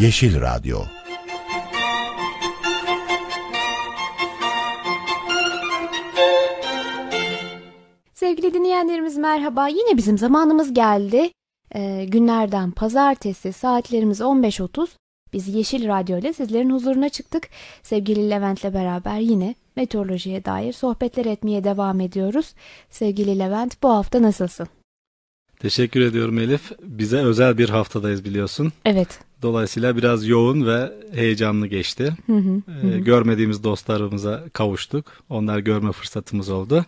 Yeşil Radyo Sevgili dinleyenlerimiz merhaba. Yine bizim zamanımız geldi. Ee, günlerden pazartesi saatlerimiz 15.30. Biz Yeşil Radyo ile sizlerin huzuruna çıktık. Sevgili Levent'le beraber yine meteorolojiye dair sohbetler etmeye devam ediyoruz. Sevgili Levent bu hafta nasılsın? Teşekkür ediyorum Elif. Bize özel bir haftadayız biliyorsun. Evet. Dolayısıyla biraz yoğun ve heyecanlı geçti. Hı hı, Ee, hı. görmediğimiz dostlarımıza kavuştuk. Onlar görme fırsatımız oldu.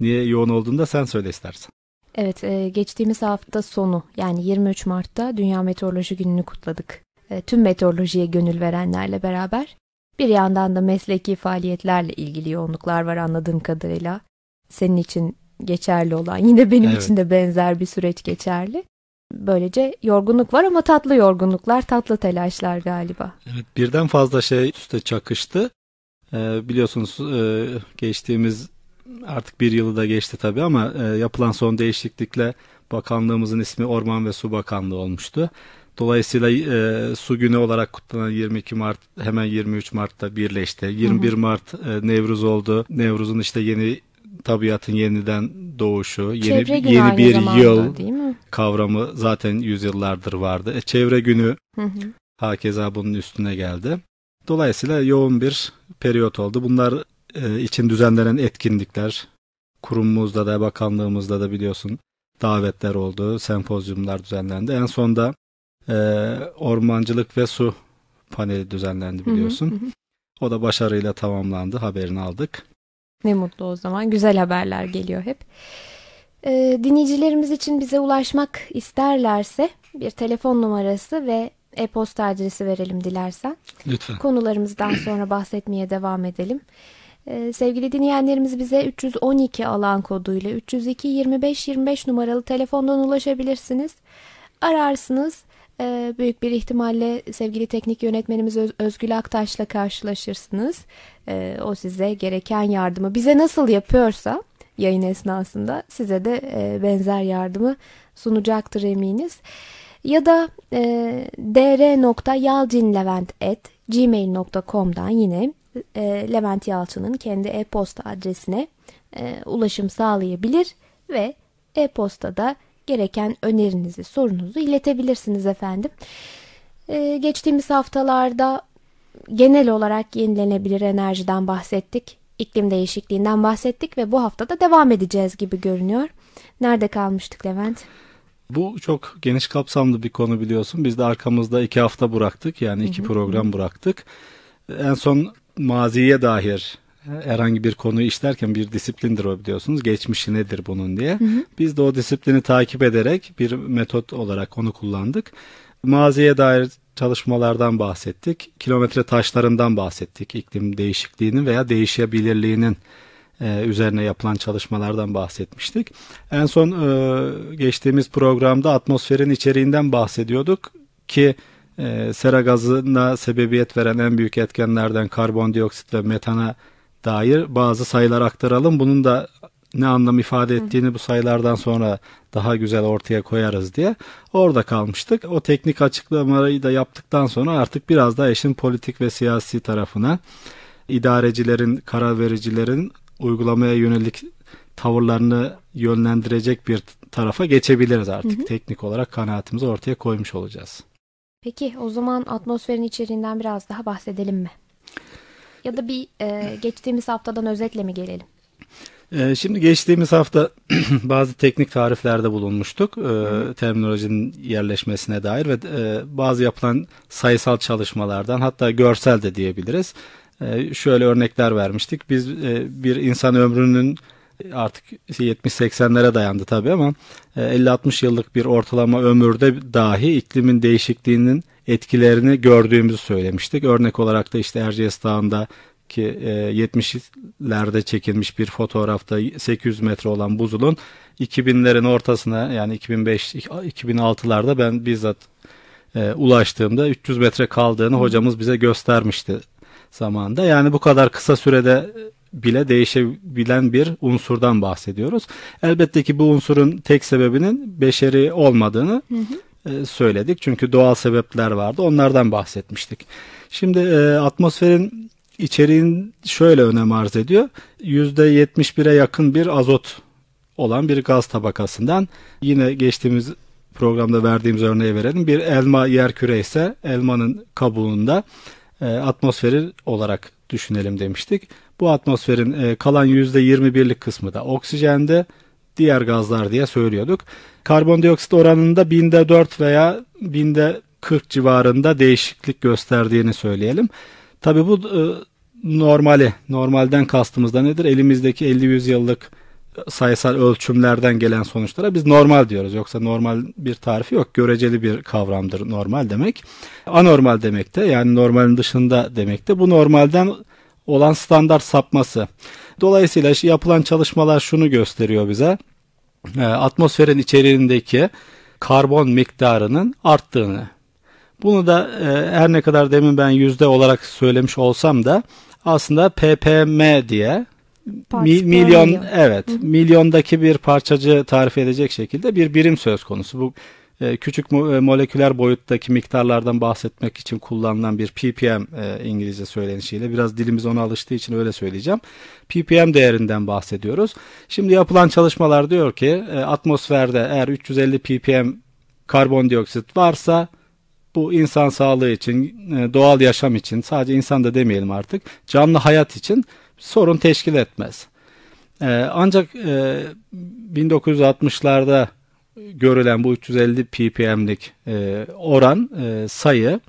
Niye yoğun olduğunu da sen söyle istersen. Evet, e, geçtiğimiz hafta sonu yani 23 Mart'ta Dünya Meteoroloji Günü'nü kutladık. E, tüm meteorolojiye gönül verenlerle beraber. Bir yandan da mesleki faaliyetlerle ilgili yoğunluklar var anladığım kadarıyla. Senin için geçerli olan, yine benim Evet. için de benzer bir süreç geçerli. Böylece yorgunluk var ama tatlı yorgunluklar, tatlı telaşlar galiba. Evet, birden fazla şey üste çakıştı. Ee, biliyorsunuz e, geçtiğimiz artık bir yılı da geçti tabii ama e, yapılan son değişiklikle bakanlığımızın ismi Orman ve Su Bakanlığı olmuştu. Dolayısıyla e, su günü olarak kutlanan 22 Mart hemen 23 Mart'ta birleşti. 21 Mart e, Nevruz oldu. Nevruz'un işte yeni tabiatın yeniden doğuşu, yeni, Çevre yeni bir zamanda yıl kavramı zaten yüzyıllardır vardı. E, çevre günü Hı hı. Hakeza bunun üstüne geldi. Dolayısıyla yoğun bir periyot oldu. Bunlar e, için düzenlenen etkinlikler, kurumumuzda da bakanlığımızda da biliyorsun davetler oldu, sempozyumlar düzenlendi. En sonda e, ormancılık ve su paneli düzenlendi biliyorsun. Hı, hı hı. O da başarıyla tamamlandı, haberini aldık. Ne mutlu o zaman. Güzel haberler geliyor hep. Ee, dinleyicilerimiz için bize ulaşmak isterlerse bir telefon numarası ve e-posta adresi verelim dilersen. Lütfen. Konularımızdan sonra bahsetmeye devam edelim. Ee, sevgili dinleyenlerimiz bize 312 alan koduyla 302 25 25 numaralı telefondan ulaşabilirsiniz. Ararsınız. Ee, büyük bir ihtimalle sevgili teknik yönetmenimiz Öz- Özgül Aktaş'la karşılaşırsınız. Ee, o size gereken yardımı bize nasıl yapıyorsa yayın esnasında size de e, benzer yardımı sunacaktır eminiz. Ya da e, dr.yalcinlevent.gmail.com'dan yine e, Levent Yalçın'ın kendi e-posta adresine e, ulaşım sağlayabilir ve e-postada gereken önerinizi, sorunuzu iletebilirsiniz efendim. E, geçtiğimiz haftalarda genel olarak yenilenebilir enerjiden bahsettik. İklim değişikliğinden bahsettik ve bu haftada devam edeceğiz gibi görünüyor. Nerede kalmıştık Levent? Bu çok geniş kapsamlı bir konu biliyorsun. Biz de arkamızda iki hafta bıraktık. Yani iki program bıraktık. En son maziye dair herhangi bir konuyu işlerken bir disiplindir o biliyorsunuz. Geçmişi nedir bunun diye. Biz de o disiplini takip ederek bir metot olarak onu kullandık. Maziye dair çalışmalardan bahsettik. Kilometre taşlarından bahsettik. İklim değişikliğinin veya değişebilirliğinin e, üzerine yapılan çalışmalardan bahsetmiştik. En son e, geçtiğimiz programda atmosferin içeriğinden bahsediyorduk ki e, sera gazına sebebiyet veren en büyük etkenlerden karbondioksit ve metana dair bazı sayılar aktaralım. Bunun da ne anlam ifade ettiğini bu sayılardan sonra daha güzel ortaya koyarız diye orada kalmıştık. O teknik açıklamayı da yaptıktan sonra artık biraz daha işin politik ve siyasi tarafına idarecilerin, karar vericilerin uygulamaya yönelik tavırlarını yönlendirecek bir tarafa geçebiliriz artık. Teknik olarak kanaatimizi ortaya koymuş olacağız. Peki o zaman atmosferin içeriğinden biraz daha bahsedelim mi? Ya da bir e, geçtiğimiz haftadan özetle mi gelelim? Ee, Şimdi geçtiğimiz hafta bazı teknik tariflerde bulunmuştuk. Ee, terminolojinin yerleşmesine dair ve e, bazı yapılan sayısal çalışmalardan hatta görsel de diyebiliriz. Ee, Şöyle örnekler vermiştik. Biz e, bir insan ömrünün artık 70-80'lere dayandı tabii ama e, 50-60 yıllık bir ortalama ömürde dahi iklimin değişikliğinin etkilerini gördüğümüzü söylemiştik. Örnek olarak da işte Erciyes Dağı'nda ki e, 70'lerde çekilmiş bir fotoğrafta 800 metre olan buzulun 2000'lerin ortasına yani 2005 2006'larda ben bizzat e, ulaştığımda 300 metre kaldığını hocamız bize göstermişti zamanında. Yani bu kadar kısa sürede bile değişebilen bir unsurdan bahsediyoruz. Elbette ki bu unsurun tek sebebinin beşeri olmadığını e, söyledik. Çünkü doğal sebepler vardı. Onlardan bahsetmiştik. Şimdi e, atmosferin içeriğin şöyle önem arz ediyor. %71'e yakın bir azot olan bir gaz tabakasından yine geçtiğimiz programda verdiğimiz örneği verelim. Bir elma yer küre ise elmanın kabuğunda e, atmosferi olarak düşünelim demiştik. Bu atmosferin e, kalan %21'lik kısmı da oksijende diğer gazlar diye söylüyorduk. Karbondioksit oranında binde 4 veya binde 40 civarında değişiklik gösterdiğini söyleyelim. Tabi bu e, normali, normalden kastımız da nedir? Elimizdeki 50-100 yıllık sayısal ölçümlerden gelen sonuçlara biz normal diyoruz. Yoksa normal bir tarifi yok. Göreceli bir kavramdır normal demek. Anormal demek de yani normalin dışında demek de bu normalden olan standart sapması. Dolayısıyla yapılan çalışmalar şunu gösteriyor bize. E, atmosferin içeriğindeki karbon miktarının arttığını. Bunu da e, her ne kadar demin ben yüzde olarak söylemiş olsam da aslında ppm diye mi, milyon milyon. evet Hı. milyondaki bir parçacı tarif edecek şekilde bir birim söz konusu. Bu e, küçük mo- e, moleküler boyuttaki miktarlardan bahsetmek için kullanılan bir ppm e, İngilizce söylenişiyle biraz dilimiz ona alıştığı için öyle söyleyeceğim. ppm değerinden bahsediyoruz. Şimdi yapılan çalışmalar diyor ki e, atmosferde eğer 350 ppm karbondioksit varsa bu insan sağlığı için, e, doğal yaşam için, sadece insan da demeyelim artık, canlı hayat için sorun teşkil etmez. Ee, ancak e, 1960'larda görülen bu 350 ppm'lik e, oran e, sayı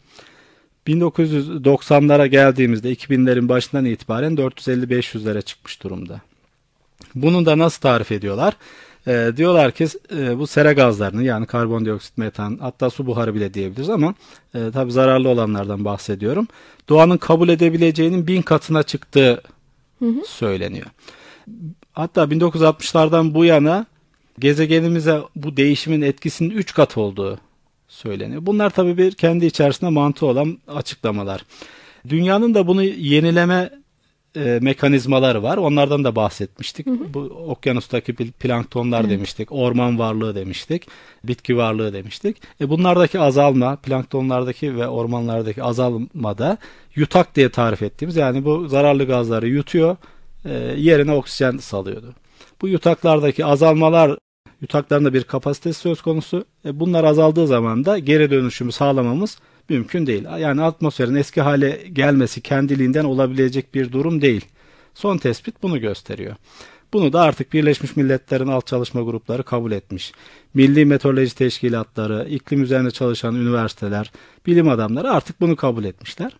1990'lara geldiğimizde 2000'lerin başından itibaren 450-500'lere çıkmış durumda. Bunu da nasıl tarif ediyorlar? E, diyorlar ki e, bu sera gazlarını yani karbondioksit, metan hatta su buharı bile diyebiliriz ama e, tabi zararlı olanlardan bahsediyorum. Doğanın kabul edebileceğinin bin katına çıktığı söyleniyor. Hatta 1960'lardan bu yana gezegenimize bu değişimin etkisinin 3 kat olduğu söyleniyor. Bunlar tabii bir kendi içerisinde mantığı olan açıklamalar. Dünyanın da bunu yenileme e, mekanizmaları var. Onlardan da bahsetmiştik. Hı hı. Bu okyanustaki planktonlar evet. demiştik, orman varlığı demiştik, bitki varlığı demiştik. E, bunlardaki azalma, planktonlardaki ve ormanlardaki azalmada yutak diye tarif ettiğimiz yani bu zararlı gazları yutuyor, e, yerine oksijen salıyordu. Bu yutaklardaki azalmalar yutaklarında bir kapasitesi söz konusu. E, bunlar azaldığı zaman da geri dönüşümü sağlamamız mümkün değil. Yani atmosferin eski hale gelmesi kendiliğinden olabilecek bir durum değil. Son tespit bunu gösteriyor. Bunu da artık Birleşmiş Milletler'in alt çalışma grupları kabul etmiş. Milli Meteoroloji Teşkilatları, iklim üzerine çalışan üniversiteler, bilim adamları artık bunu kabul etmişler.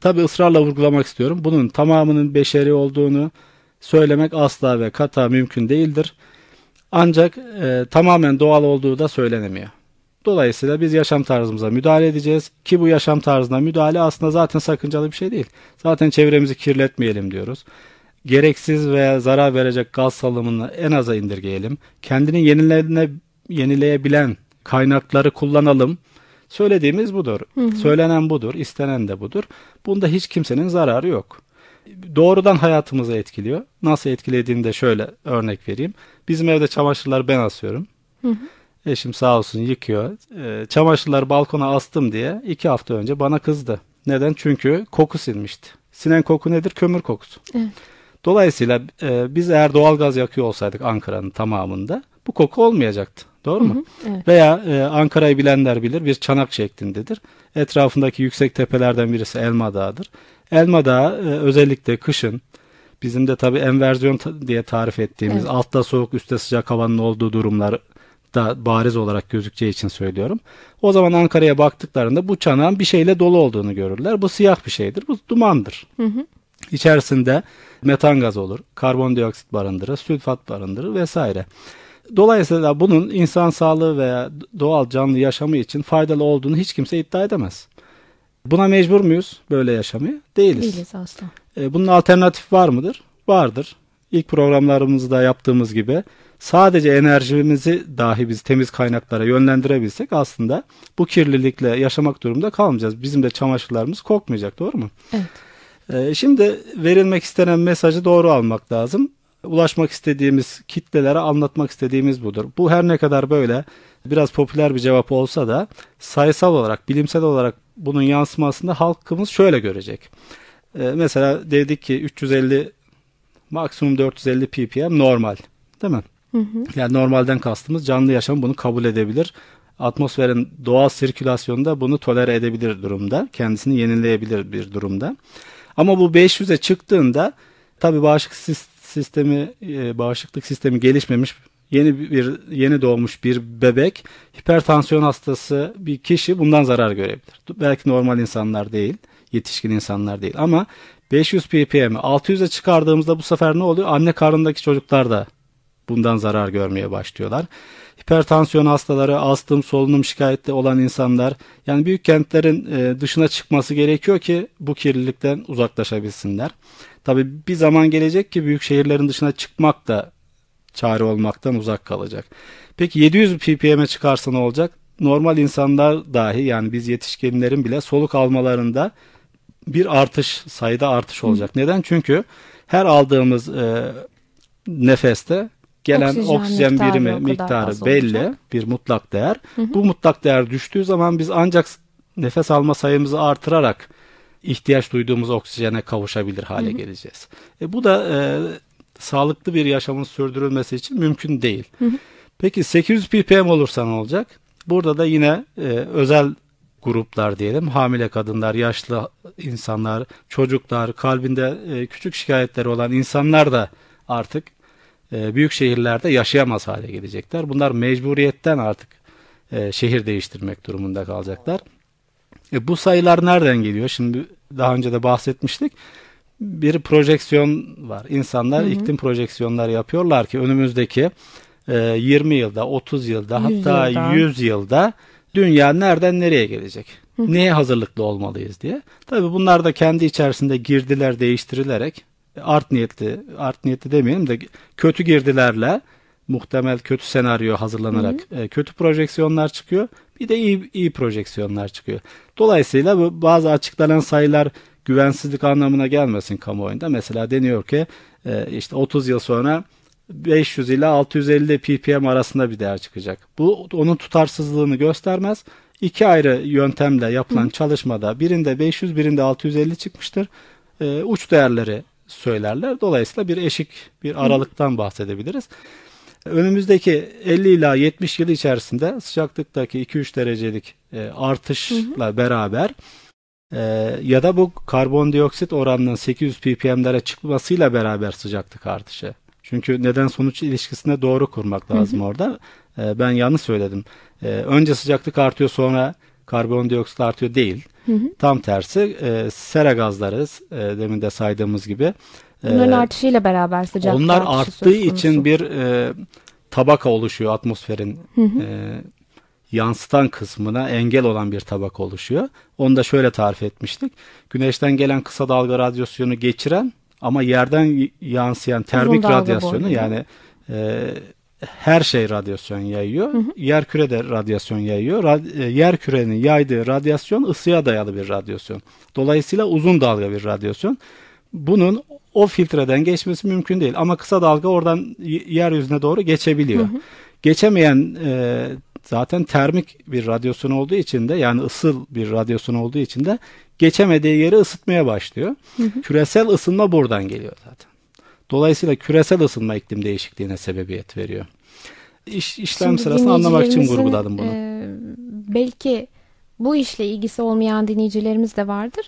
Tabi ısrarla vurgulamak istiyorum. Bunun tamamının beşeri olduğunu söylemek asla ve kata mümkün değildir. Ancak e, tamamen doğal olduğu da söylenemiyor. Dolayısıyla biz yaşam tarzımıza müdahale edeceğiz ki bu yaşam tarzına müdahale aslında zaten sakıncalı bir şey değil. Zaten çevremizi kirletmeyelim diyoruz. Gereksiz veya zarar verecek gaz salımını en aza indirgeyelim. Kendini yenilerine, yenileyebilen kaynakları kullanalım. Söylediğimiz budur. Hı hı. Söylenen budur, istenen de budur. Bunda hiç kimsenin zararı yok. Doğrudan hayatımızı etkiliyor. Nasıl etkilediğini de şöyle örnek vereyim. Bizim evde çamaşırları ben asıyorum. Hı hı. Eşim sağ olsun yıkıyor. E, çamaşırları balkona astım diye iki hafta önce bana kızdı. Neden? Çünkü koku silmişti. Sinen koku nedir? Kömür kokusu. Evet. Dolayısıyla e, biz eğer doğalgaz yakıyor olsaydık Ankara'nın tamamında bu koku olmayacaktı. Doğru mu? Hı hı, evet. Veya e, Ankara'yı bilenler bilir bir çanak şeklindedir. Etrafındaki yüksek tepelerden birisi Elma Dağı'dır. Elma Dağı e, özellikle kışın bizim de tabii enverziyon diye tarif ettiğimiz evet. altta soğuk üstte sıcak havanın olduğu durumlar da bariz olarak gözükeceği için söylüyorum. O zaman Ankara'ya baktıklarında bu çanağın bir şeyle dolu olduğunu görürler. Bu siyah bir şeydir. Bu dumandır. Hı hı. İçerisinde metan gazı olur, karbondioksit barındırır, sülfat barındırır vesaire. Dolayısıyla bunun insan sağlığı veya doğal canlı yaşamı için faydalı olduğunu hiç kimse iddia edemez. Buna mecbur muyuz böyle yaşamaya? Değiliz. Değiliz asla. E, bunun alternatif var mıdır? Vardır. İlk programlarımızda yaptığımız gibi sadece enerjimizi dahi biz temiz kaynaklara yönlendirebilsek aslında bu kirlilikle yaşamak durumunda kalmayacağız. Bizim de çamaşırlarımız kokmayacak doğru mu? Evet. Ee, şimdi verilmek istenen mesajı doğru almak lazım. ulaşmak istediğimiz kitlelere anlatmak istediğimiz budur. Bu her ne kadar böyle biraz popüler bir cevap olsa da sayısal olarak, bilimsel olarak bunun yansımasında halkımız şöyle görecek. Ee, mesela dedik ki 350 maksimum 450 ppm normal değil mi? Hı hı. Yani normalden kastımız canlı yaşam bunu kabul edebilir. Atmosferin doğal sirkülasyonunda bunu tolere edebilir durumda. Kendisini yenileyebilir bir durumda. Ama bu 500'e çıktığında tabi bağışıklık sistemi e, bağışıklık sistemi gelişmemiş yeni bir yeni doğmuş bir bebek hipertansiyon hastası bir kişi bundan zarar görebilir. Belki normal insanlar değil, yetişkin insanlar değil ama 500 ppm 600'e çıkardığımızda bu sefer ne oluyor? Anne karnındaki çocuklar da bundan zarar görmeye başlıyorlar. Hipertansiyon hastaları, astım, solunum şikayetli olan insanlar yani büyük kentlerin e, dışına çıkması gerekiyor ki bu kirlilikten uzaklaşabilsinler. Tabi bir zaman gelecek ki büyük şehirlerin dışına çıkmak da çare olmaktan uzak kalacak. Peki 700 ppm'e çıkarsa ne olacak? Normal insanlar dahi yani biz yetişkinlerin bile soluk almalarında bir artış sayıda artış olacak. Hı. Neden? Çünkü her aldığımız e, nefeste gelen oksijen, oksijen miktarı birimi miktarı belli olacak. bir mutlak değer. Hı hı. Bu mutlak değer düştüğü zaman biz ancak nefes alma sayımızı artırarak ihtiyaç duyduğumuz oksijene kavuşabilir hale hı hı. geleceğiz. E, bu da e, sağlıklı bir yaşamın sürdürülmesi için mümkün değil. Hı hı. Peki 800 ppm olursa ne olacak? Burada da yine e, özel gruplar diyelim. Hamile kadınlar, yaşlı insanlar, çocuklar, kalbinde e, küçük şikayetleri olan insanlar da artık e, büyük şehirlerde yaşayamaz hale gelecekler. Bunlar mecburiyetten artık e, şehir değiştirmek durumunda kalacaklar. E, bu sayılar nereden geliyor? Şimdi daha önce de bahsetmiştik. Bir projeksiyon var. İnsanlar hı hı. iklim projeksiyonları yapıyorlar ki önümüzdeki e, 20 yılda, 30 yılda 100 hatta yılda. 100 yılda dünya nereden nereye gelecek? Hı. Neye hazırlıklı olmalıyız diye. Tabii bunlar da kendi içerisinde girdiler değiştirilerek art niyetli, art niyetli demeyelim de kötü girdilerle muhtemel kötü senaryo hazırlanarak hı hı. E, kötü projeksiyonlar çıkıyor. Bir de iyi, iyi projeksiyonlar çıkıyor. Dolayısıyla bu bazı açıklanan sayılar güvensizlik anlamına gelmesin kamuoyunda. Mesela deniyor ki e, işte 30 yıl sonra 500 ile 650 ppm arasında bir değer çıkacak. Bu onun tutarsızlığını göstermez. İki ayrı yöntemle yapılan Hı. çalışmada birinde 500 birinde 650 çıkmıştır. E, uç değerleri söylerler. Dolayısıyla bir eşik bir aralıktan bahsedebiliriz. Önümüzdeki 50 ila 70 yıl içerisinde sıcaklıktaki 2-3 derecelik e, artışla beraber e, ya da bu karbondioksit oranının 800 ppm'lere çıkmasıyla beraber sıcaklık artışı. Çünkü neden sonuç ilişkisine doğru kurmak lazım orada. E, ben yanlış söyledim. Önce sıcaklık artıyor sonra karbondioksit artıyor değil. Hı hı. Tam tersi e, sera gazları e, demin de saydığımız gibi. Bunların e, artışıyla beraber sıcaklık Onlar arttığı için bir e, tabaka oluşuyor atmosferin hı hı. E, yansıtan kısmına engel olan bir tabaka oluşuyor. Onu da şöyle tarif etmiştik. Güneşten gelen kısa dalga radyasyonu geçiren ama yerden yansıyan termik radyasyonu yani e, her şey radyasyon yayıyor. Hı hı. Yer küre de radyasyon yayıyor. Rad, e, yer kürenin yaydığı radyasyon ısıya dayalı bir radyasyon. Dolayısıyla uzun dalga bir radyasyon. Bunun o filtreden geçmesi mümkün değil. Ama kısa dalga oradan yeryüzüne doğru geçebiliyor. Hı hı. Geçemeyen e, zaten termik bir radyasyon olduğu için de yani ısıl bir radyasyon olduğu için de geçemediği yeri ısıtmaya başlıyor. Hı hı. Küresel ısınma buradan geliyor zaten. Dolayısıyla küresel ısınma iklim değişikliğine sebebiyet veriyor. İş, işlem Şimdi sırasını anlamak için vurguladım bunu. E, belki bu işle ilgisi olmayan dinleyicilerimiz de vardır.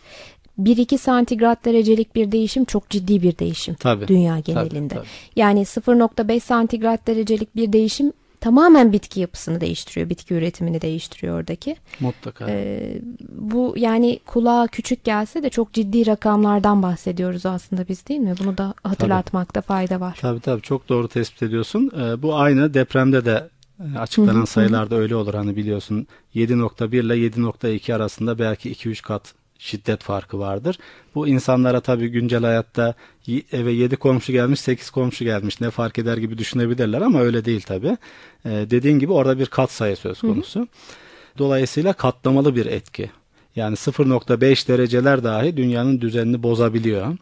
1-2 santigrat derecelik bir değişim çok ciddi bir değişim tabii, dünya genelinde. Tabii, tabii. Yani 0.5 santigrat derecelik bir değişim tamamen bitki yapısını değiştiriyor. Bitki üretimini değiştiriyor oradaki. Mutlaka. Ee, bu yani kulağa küçük gelse de çok ciddi rakamlardan bahsediyoruz aslında biz değil mi? Bunu da hatırlatmakta tabii. fayda var. Tabii tabii çok doğru tespit ediyorsun. Ee, bu aynı depremde de e, açıklanan sayılarda öyle olur hani biliyorsun 7.1 ile 7.2 arasında belki 2-3 kat şiddet farkı vardır. Bu insanlara tabii güncel hayatta eve 7 komşu gelmiş 8 komşu gelmiş ne fark eder gibi düşünebilirler ama öyle değil tabii. Ee, dediğin gibi orada bir kat sayı söz konusu. Hı hı. Dolayısıyla katlamalı bir etki. Yani 0.5 dereceler dahi dünyanın düzenini bozabiliyor.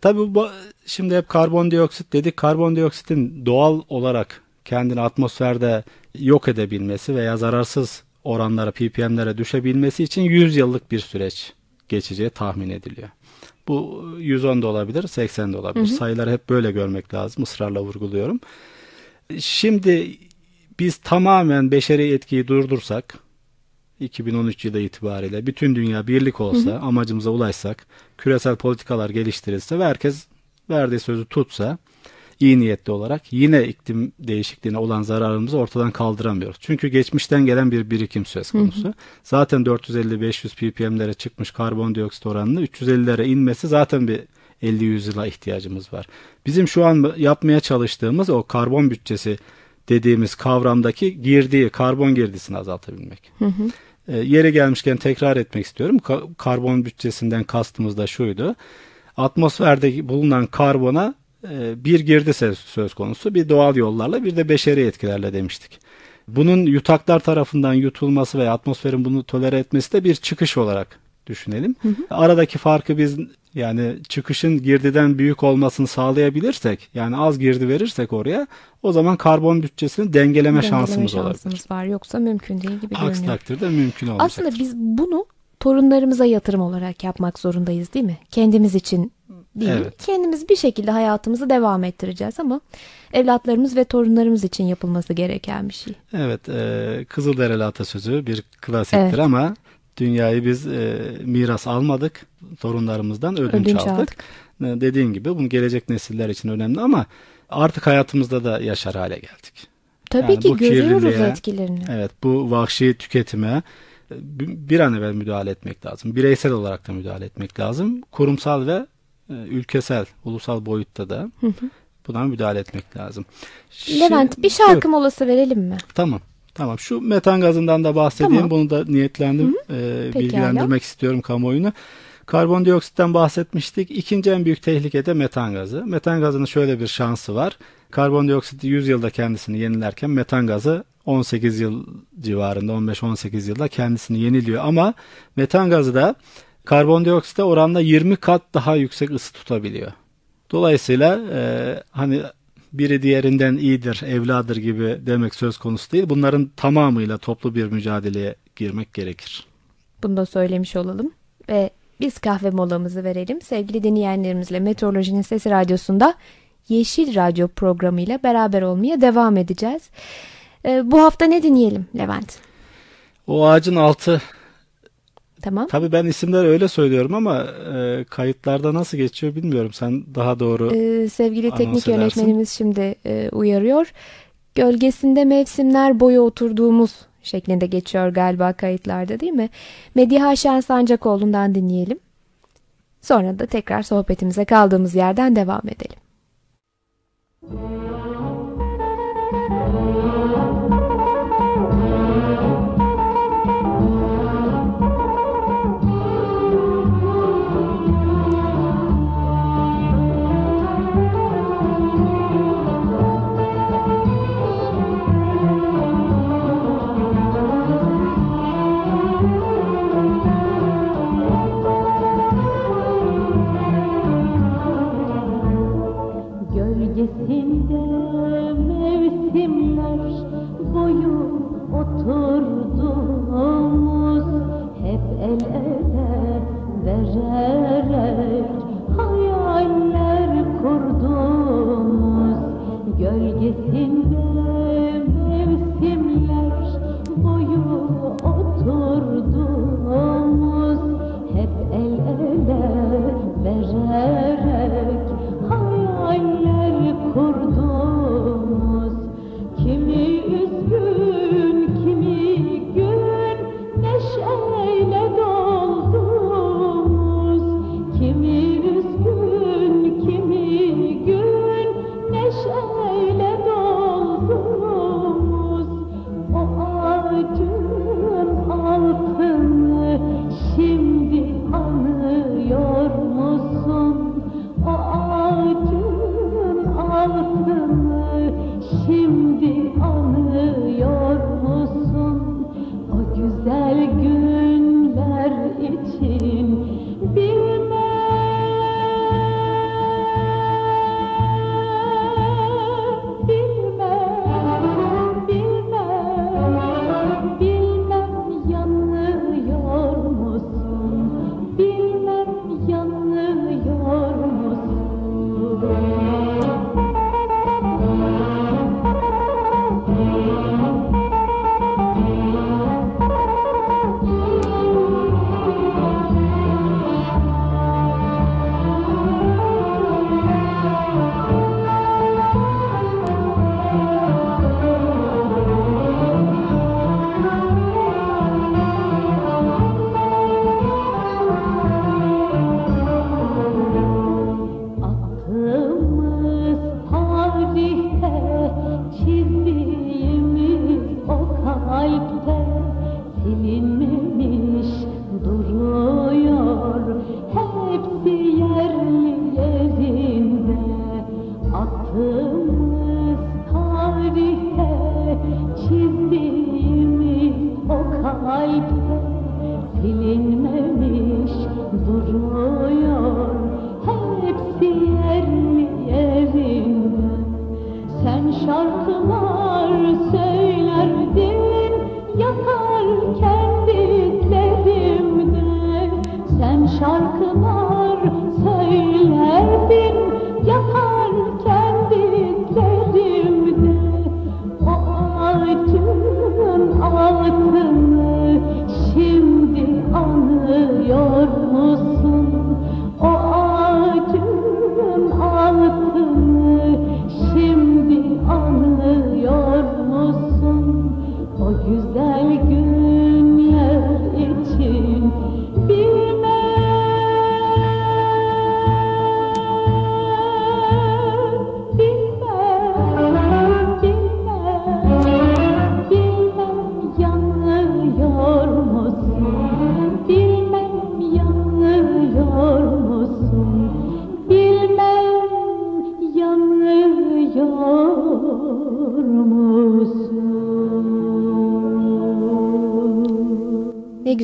Tabii bu, şimdi hep karbondioksit dedik. Karbondioksitin doğal olarak kendini atmosferde yok edebilmesi veya zararsız oranlara, ppm'lere düşebilmesi için 100 yıllık bir süreç geçeceği tahmin ediliyor. Bu 110 da olabilir, 80 de olabilir. Hı hı. Sayıları hep böyle görmek lazım. Israrla vurguluyorum. Şimdi biz tamamen beşeri etkiyi durdursak 2013 yılı itibariyle bütün dünya birlik olsa, hı hı. amacımıza ulaşsak, küresel politikalar geliştirilse ve herkes verdiği sözü tutsa iyi niyetli olarak yine iklim değişikliğine olan zararımızı ortadan kaldıramıyoruz. Çünkü geçmişten gelen bir birikim söz konusu. Hı hı. Zaten 450-500 ppm'lere çıkmış karbondioksit oranını 350'lere inmesi zaten bir 50-100 yıla ihtiyacımız var. Bizim şu an yapmaya çalıştığımız o karbon bütçesi dediğimiz kavramdaki girdiği, karbon girdisini azaltabilmek. Hı hı. E, yeri gelmişken tekrar etmek istiyorum. Ka- karbon bütçesinden kastımız da şuydu. Atmosferde bulunan karbona bir girdi söz konusu, bir doğal yollarla bir de beşeri etkilerle demiştik. Bunun yutaklar tarafından yutulması ve atmosferin bunu tolere etmesi de bir çıkış olarak düşünelim. Hı hı. Aradaki farkı biz yani çıkışın girdiden büyük olmasını sağlayabilirsek yani az girdi verirsek oraya o zaman karbon bütçesini dengeleme, dengeleme şansımız, şansımız var. Yoksa mümkün değil gibi Aksi görünüyor. takdirde mümkün olmayacak. Aslında biz bunu torunlarımıza yatırım olarak yapmak zorundayız değil mi? Kendimiz için değil. Evet. Kendimiz bir şekilde hayatımızı devam ettireceğiz ama evlatlarımız ve torunlarımız için yapılması gereken bir şey. Evet, e, Kızılderili atasözü bir klasiktir evet. ama dünyayı biz e, miras almadık. Torunlarımızdan ödünç, ödünç aldık. aldık. E, dediğin gibi bu gelecek nesiller için önemli ama artık hayatımızda da yaşar hale geldik. Tabii yani ki görüyoruz etkilerini. Evet, bu vahşi tüketime e, bir an evvel müdahale etmek lazım. Bireysel olarak da müdahale etmek lazım. Kurumsal ve ülkesel, ulusal boyutta da hı hı. buna müdahale etmek lazım. Levent Şimdi, bir şarkı buyur. molası verelim mi? Tamam. Tamam. Şu metan gazından da bahsedeyim. Tamam. Bunu da niyetlendim. Hı hı. E, bilgilendirmek istiyorum kamuoyunu. Karbondioksitten bahsetmiştik. İkinci en büyük tehlike de metan gazı. Metan gazının şöyle bir şansı var. Karbondioksit 100 yılda kendisini yenilerken metan gazı 18 yıl civarında 15-18 yılda kendisini yeniliyor. Ama metan gazı da karbondioksite oranla 20 kat daha yüksek ısı tutabiliyor. Dolayısıyla e, hani biri diğerinden iyidir, evladır gibi demek söz konusu değil. Bunların tamamıyla toplu bir mücadeleye girmek gerekir. Bunu da söylemiş olalım ve biz kahve molamızı verelim. Sevgili dinleyenlerimizle Meteorolojinin Sesi Radyosu'nda Yeşil Radyo programıyla beraber olmaya devam edeceğiz. Ee, bu hafta ne dinleyelim Levent? O ağacın altı Tamam. Tabii ben isimler öyle söylüyorum ama e, kayıtlarda nasıl geçiyor bilmiyorum. Sen daha doğru ee, Sevgili teknik edersin. yönetmenimiz şimdi e, uyarıyor. Gölgesinde mevsimler boyu oturduğumuz şeklinde geçiyor galiba kayıtlarda değil mi? Mediha Şen Sancakoğlu'ndan dinleyelim. Sonra da tekrar sohbetimize kaldığımız yerden devam edelim.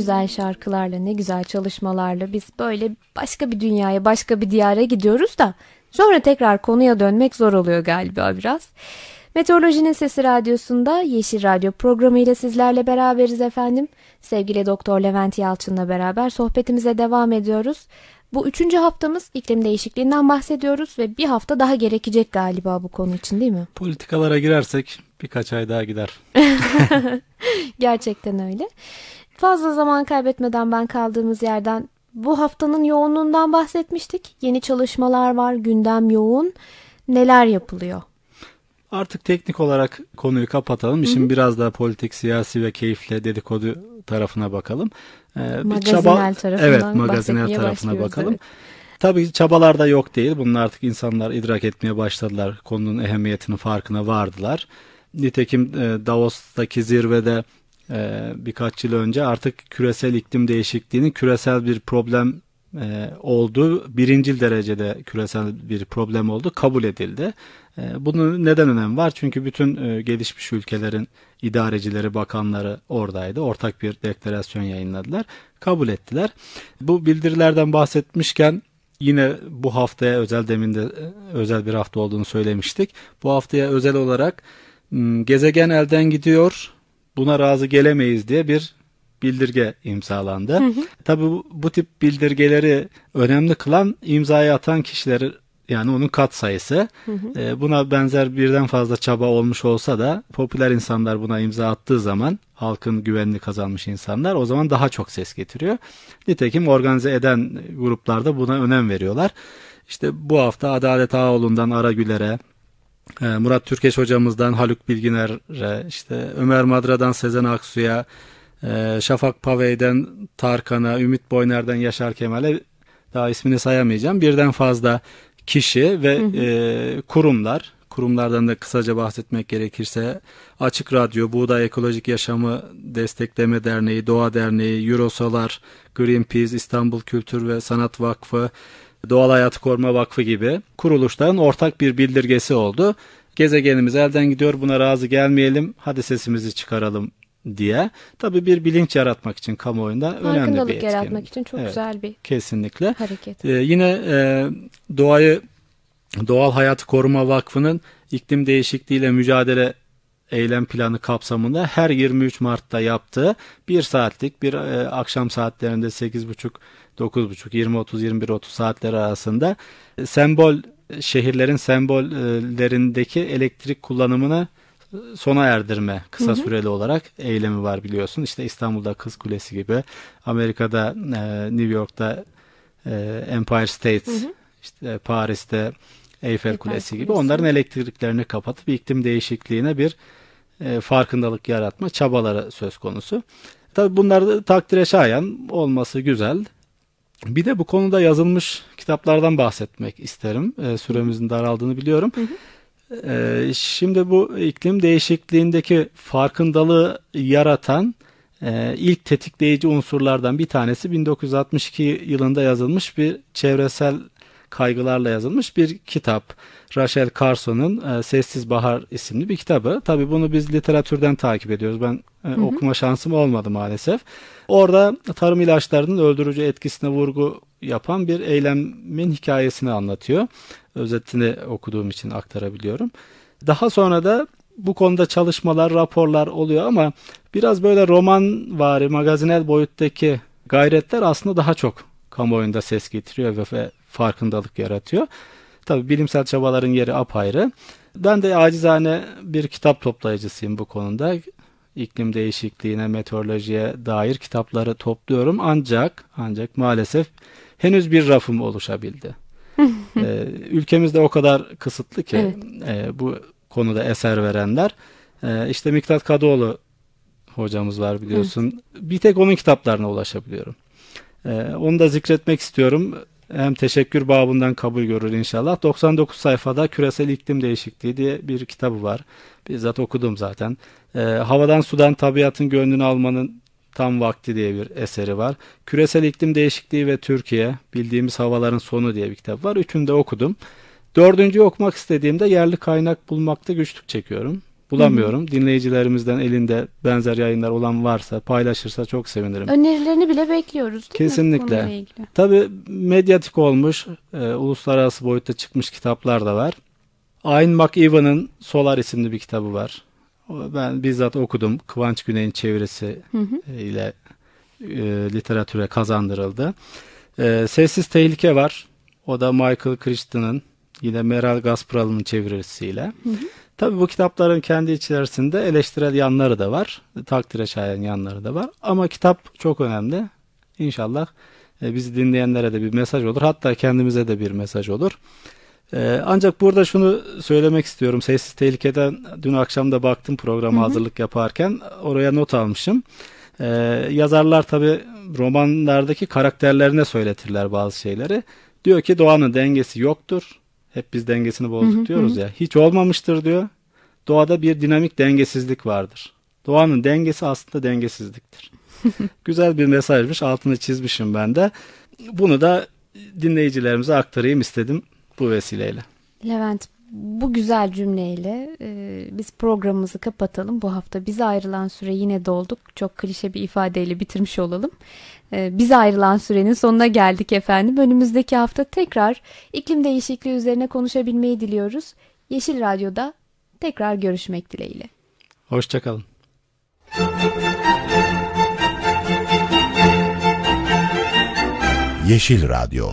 Güzel şarkılarla, ne güzel çalışmalarla biz böyle başka bir dünyaya, başka bir diyara gidiyoruz da sonra tekrar konuya dönmek zor oluyor galiba biraz. Meteorolojinin Sesi Radyosu'nda Yeşil Radyo programı ile sizlerle beraberiz efendim. Sevgili Doktor Levent Yalçın'la beraber sohbetimize devam ediyoruz. Bu üçüncü haftamız iklim değişikliğinden bahsediyoruz ve bir hafta daha gerekecek galiba bu konu için değil mi? Politikalara girersek birkaç ay daha gider. Gerçekten öyle. Fazla zaman kaybetmeden ben kaldığımız yerden bu haftanın yoğunluğundan bahsetmiştik. Yeni çalışmalar var, gündem yoğun. Neler yapılıyor? Artık teknik olarak konuyu kapatalım. Şimdi Hı-hı. biraz daha politik, siyasi ve keyifle dedikodu tarafına bakalım. Ee, magazinel çaba, tarafından Evet, magazinel tarafına bakalım. Evet. Tabii çabalar da yok değil. Bunun artık insanlar idrak etmeye başladılar. Konunun ehemmiyetinin farkına vardılar. Nitekim e, Davos'taki zirvede e, birkaç yıl önce artık küresel iklim değişikliğinin küresel bir problem e, olduğu birincil derecede küresel bir problem oldu kabul edildi. E, bunun neden önemi var? Çünkü bütün e, gelişmiş ülkelerin idarecileri, bakanları oradaydı. Ortak bir deklarasyon yayınladılar. Kabul ettiler. Bu bildirilerden bahsetmişken yine bu haftaya özel deminde e, özel bir hafta olduğunu söylemiştik. Bu haftaya özel olarak gezegen elden gidiyor buna razı gelemeyiz diye bir bildirge imzalandı. Hı hı. Tabii bu, bu tip bildirgeleri önemli kılan imzayı atan kişileri yani onun kat sayısı. Hı hı. E, buna benzer birden fazla çaba olmuş olsa da popüler insanlar buna imza attığı zaman halkın güvenini kazanmış insanlar o zaman daha çok ses getiriyor. Nitekim organize eden gruplarda buna önem veriyorlar. İşte bu hafta Adalet Ağoğlu'ndan Ara Güler'e, ee, Murat Türkeş hocamızdan Haluk Bilginer'e, işte Ömer Madra'dan Sezen Aksu'ya, e, Şafak Pavey'den Tarkan'a, Ümit Boyner'den Yaşar Kemal'e daha ismini sayamayacağım. Birden fazla kişi ve hı hı. E, kurumlar, kurumlardan da kısaca bahsetmek gerekirse Açık Radyo, Buğday Ekolojik Yaşamı Destekleme Derneği, Doğa Derneği, Eurosolar, Greenpeace, İstanbul Kültür ve Sanat Vakfı, Doğal Hayatı Koruma Vakfı gibi kuruluşların ortak bir bildirgesi oldu. Gezegenimiz elden gidiyor buna razı gelmeyelim hadi sesimizi çıkaralım diye. Tabii bir bilinç yaratmak için kamuoyunda önemli bir etkin. yaratmak için çok evet, güzel bir kesinlikle. hareket. Ee, yine e, doğayı Doğal Hayatı Koruma Vakfı'nın iklim değişikliğiyle mücadele eylem planı kapsamında her 23 Mart'ta yaptığı bir saatlik bir e, akşam saatlerinde 8.30 9.30, 20.30, 21.30 saatler arasında sembol şehirlerin sembollerindeki elektrik kullanımını sona erdirme kısa hı hı. süreli olarak eylemi var biliyorsun. İşte İstanbul'da Kız Kulesi gibi, Amerika'da e, New York'ta e, Empire State, hı hı. işte Paris'te Eiffel, Eiffel Kulesi gibi onların elektriklerini kapatıp iklim değişikliğine bir e, farkındalık yaratma çabaları söz konusu. Tabi bunlar takdire şayan olması güzel. Bir de bu konuda yazılmış kitaplardan bahsetmek isterim. E, süremizin daraldığını biliyorum. Hı hı. E, şimdi bu iklim değişikliğindeki farkındalığı yaratan e, ilk tetikleyici unsurlardan bir tanesi 1962 yılında yazılmış bir çevresel kaygılarla yazılmış bir kitap. Rachel Carson'un e, Sessiz Bahar isimli bir kitabı. Tabii bunu biz literatürden takip ediyoruz. Ben e, hı hı. okuma şansım olmadı maalesef. Orada tarım ilaçlarının öldürücü etkisine vurgu yapan bir eylemin hikayesini anlatıyor. Özetini okuduğum için aktarabiliyorum. Daha sonra da bu konuda çalışmalar, raporlar oluyor ama biraz böyle roman vari, magazinel boyuttaki gayretler aslında daha çok kamuoyunda ses getiriyor ve farkındalık yaratıyor. Tabi bilimsel çabaların yeri apayrı. Ben de acizane bir kitap toplayıcısıyım bu konuda. İklim değişikliğine, meteorolojiye dair kitapları topluyorum. Ancak ancak maalesef henüz bir rafım oluşabildi. ee, ülkemizde o kadar kısıtlı ki evet. e, bu konuda eser verenler. E, işte Miktat Kadıoğlu hocamız var biliyorsun. Evet. Bir tek onun kitaplarına ulaşabiliyorum. E, onu da zikretmek istiyorum. Hem teşekkür babından kabul görür inşallah. 99 sayfada Küresel İklim Değişikliği diye bir kitabı var. Bizzat okudum zaten. E, Havadan Sudan Tabiatın Gönlünü Almanın Tam Vakti diye bir eseri var. Küresel İklim Değişikliği ve Türkiye Bildiğimiz Havaların Sonu diye bir kitap var. Üçünü de okudum. Dördüncü okumak istediğimde yerli kaynak bulmakta güçlük çekiyorum. Bulamıyorum. Hı hı. Dinleyicilerimizden elinde benzer yayınlar olan varsa paylaşırsa çok sevinirim. Önerilerini bile bekliyoruz değil Kesinlikle. mi? Kesinlikle. Tabii medyatik olmuş, e, uluslararası boyutta çıkmış kitaplar da var. Ayn McEwan'ın Solar isimli bir kitabı var. Ben bizzat okudum. Kıvanç Güney'in çevirisi hı hı. E, ile e, literatüre kazandırıldı. E, Sessiz Tehlike var. O da Michael Crichton'ın yine Meral Gasparal'ın çevirisiyle. Hı hı. Tabii bu kitapların kendi içerisinde eleştirel yanları da var. Takdire şayan yanları da var. Ama kitap çok önemli. İnşallah e, bizi dinleyenlere de bir mesaj olur. Hatta kendimize de bir mesaj olur. E, ancak burada şunu söylemek istiyorum. Sessiz Tehlike'den dün akşam da baktım programa hazırlık yaparken. Oraya not almışım. E, yazarlar tabii romanlardaki karakterlerine söyletirler bazı şeyleri. Diyor ki doğanın dengesi yoktur hep biz dengesini bozduk diyoruz ya. Hiç olmamıştır diyor. Doğada bir dinamik dengesizlik vardır. Doğanın dengesi aslında dengesizliktir. Güzel bir mesajmış. Altını çizmişim ben de. Bunu da dinleyicilerimize aktarayım istedim bu vesileyle. Levent bu güzel cümleyle e, biz programımızı kapatalım. Bu hafta bize ayrılan süre yine dolduk. Çok klişe bir ifadeyle bitirmiş olalım. E, bize ayrılan sürenin sonuna geldik efendim. Önümüzdeki hafta tekrar iklim değişikliği üzerine konuşabilmeyi diliyoruz. Yeşil Radyo'da tekrar görüşmek dileğiyle. Hoşçakalın. Yeşil Radyo